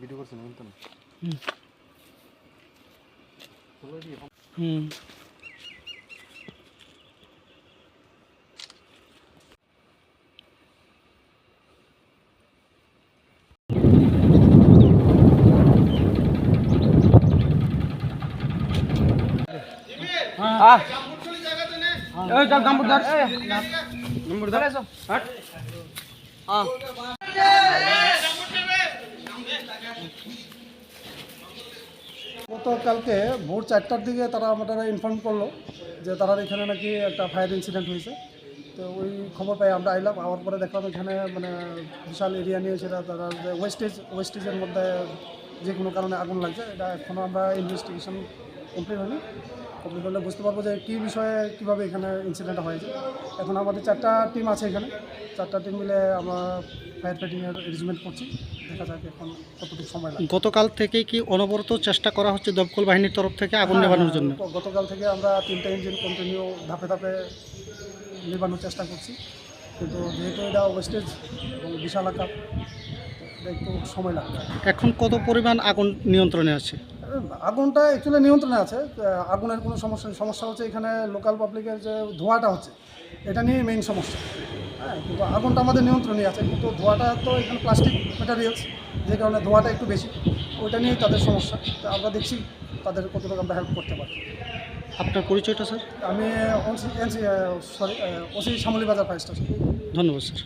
Video করছেন কিন্তু না হুম। হুম গতকালকে ভোর চারটার দিকে তারা আমাদের ইনফর্ম করল যে তারা এখানে নাকি একটা ফায়ার ইনসিডেন্ট হয়েছে। তো ওই খবর পাই আমরা আইলাম, আওয়ার পরে দেখলাম এখানে মানে বিশাল এরিয়া নিয়ে তারা ওয়েস্টেজ ওয়েস্টেজের মধ্যে যে কোনো কারণে আগুন লাগছে এটা এখনও আমরা ইনভেস্টিগেশন কমপ্লিট হয়নি। কমপ্লিট হলে বুঝতে পারব যে কী বিষয়ে কীভাবে এখানে ইনসিডেন্টটা হয়েছে। এখন আমাদের চারটা টিম আছে এখানে। চারটা টিম মিলে আমরা ফায়ার ফাইটিংয়ের অ্যারেঞ্জমেন্ট করছি। দেখা যাক এখন কতটুকু সময় লাগে। গতকাল থেকেই কি অনবরত চেষ্টা করা হচ্ছে দমকল বাহিনীর তরফ থেকে আগুন নেভানোর জন্য? হ্যাঁ, গতকাল থেকে আমরা তিনটা ইঞ্জিন কন্টিনিউ ধাপে ধাপে নেবানোর চেষ্টা করছি। কিন্তু যেহেতু এটা ওয়েস্টেজ এবং বিশাল আকার একটু সময় লাগবে। এখন কত পরিমাণ আগুন নিয়ন্ত্রণে আছে? আগুনটা অ্যাকচুয়ালি নিয়ন্ত্রণে আছে। আগুনের কোনো সমস্যা সমস্যা হচ্ছে এখানে লোকাল পাবলিকের যে ধোঁয়াটা হচ্ছে এটা নিয়ে মেইন সমস্যা। হ্যাঁ কিন্তু আগুনটা আমাদের নিয়ন্ত্রণে আছে। কিন্তু ধোঁয়াটা তো এখানে প্লাস্টিক ম্যাটেরিয়ালস যে কারণে ধোঁয়াটা একটু বেশি। ওইটা নিয়েই তাদের সমস্যা। তো আমরা দেখছি তাদের কতটুকু আমরা হেল্প করতে পারি। আপনার পরিচয়টা স্যার? আমি সরি ওসি শ্যামলী বাজার ফায়ার স্টেশন ধন্যবাদ স্যার।